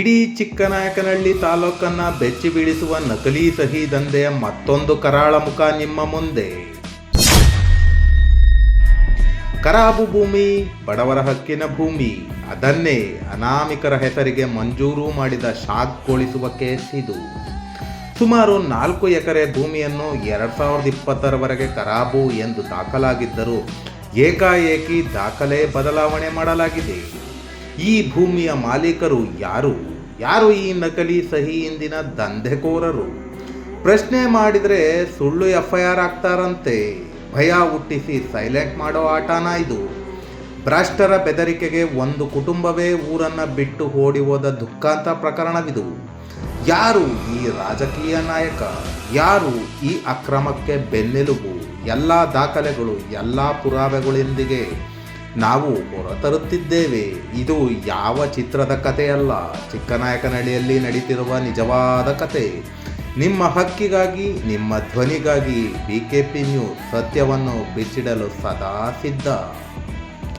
ಇಡೀ ಚಿಕ್ಕನಾಯಕನಹಳ್ಳಿ ತಾಲೂಕನ್ನ ಬೆಚ್ಚಿ ಬೀಳಿಸುವ ನಕಲಿ ಸಹಿ ದಂಧೆಯ ಮತ್ತೊಂದು ಕರಾಳ ಮುಖ ನಿಮ್ಮ ಮುಂದೆ. ಕರಾಬು ಭೂಮಿ, ಬಡವರ ಹಕ್ಕಿನ ಭೂಮಿ, ಅದನ್ನೇ ಅನಾಮಿಕರ ಹೆಸರಿಗೆ ಮಂಜೂರು ಮಾಡಿದ ಶಾಕ್ಗೊಳಿಸುವ ಕೇಸ್ ಇದು. ಸುಮಾರು ನಾಲ್ಕು ಎಕರೆ ಭೂಮಿಯನ್ನು ಎರಡ್ ಸಾವಿರದ ಇಪ್ಪತ್ತರವರೆಗೆ ಕರಾಬು ಎಂದು ದಾಖಲಾಗಿದ್ದರೂ ಏಕಾಏಕಿ ದಾಖಲೆ ಬದಲಾವಣೆ ಮಾಡಲಾಗಿದೆ. ಈ ಭೂಮಿಯ ಮಾಲೀಕರು ಯಾರು? ಯಾರು ಈ ನಕಲಿ ಸಹಿ ಇಂದಿನ ದಂಧೆಕೋರರು? ಪ್ರಶ್ನೆ ಮಾಡಿದರೆ ಸುಳ್ಳು ಎಫ್ ಐ ಆರ್ ಆಗ್ತಾರಂತೆ. ಭಯ ಹುಟ್ಟಿಸಿ ಸೈಲೆಂಟ್ ಮಾಡೋ ಆಟನ ಇದು. ಭ್ರಷ್ಟರ ಬೆದರಿಕೆಗೆ ಒಂದು ಕುಟುಂಬವೇ ಊರನ್ನು ಬಿಟ್ಟು ಓಡಿ ಹೋದ ದುಃಖಾಂತ ಪ್ರಕರಣವಿದು. ಯಾರು ಈ ರಾಜಕೀಯ ನಾಯಕ? ಯಾರು ಈ ಅಕ್ರಮಕ್ಕೆ ಬೆನ್ನೆಲುಬು? ಎಲ್ಲ ದಾಖಲೆಗಳು, ಎಲ್ಲ ಪುರಾವೆಗಳೊಂದಿಗೆ ನಾವು ಹೊರತರುತ್ತಿದ್ದೇವೆ. ಇದು ಯಾವ ಚಿತ್ರದ ಕಥೆಯಲ್ಲ? ಚಿಕ್ಕನಾಯಕನಹಳ್ಳಿಯಲ್ಲಿ ನಡೀತಿರುವ ನಿಜವಾದ ಕತೆ ನಿಮ್ಮ ಹಕ್ಕಿಗಾಗಿ, ನಿಮ್ಮ ಧ್ವನಿಗಾಗಿ ಬಿ ಕೆ ಪಿ ನ್ಯೂಸ್ ಸತ್ಯವನ್ನು ಬಿಚ್ಚಿಡಲು ಸದಾ ಸಿದ್ಧ.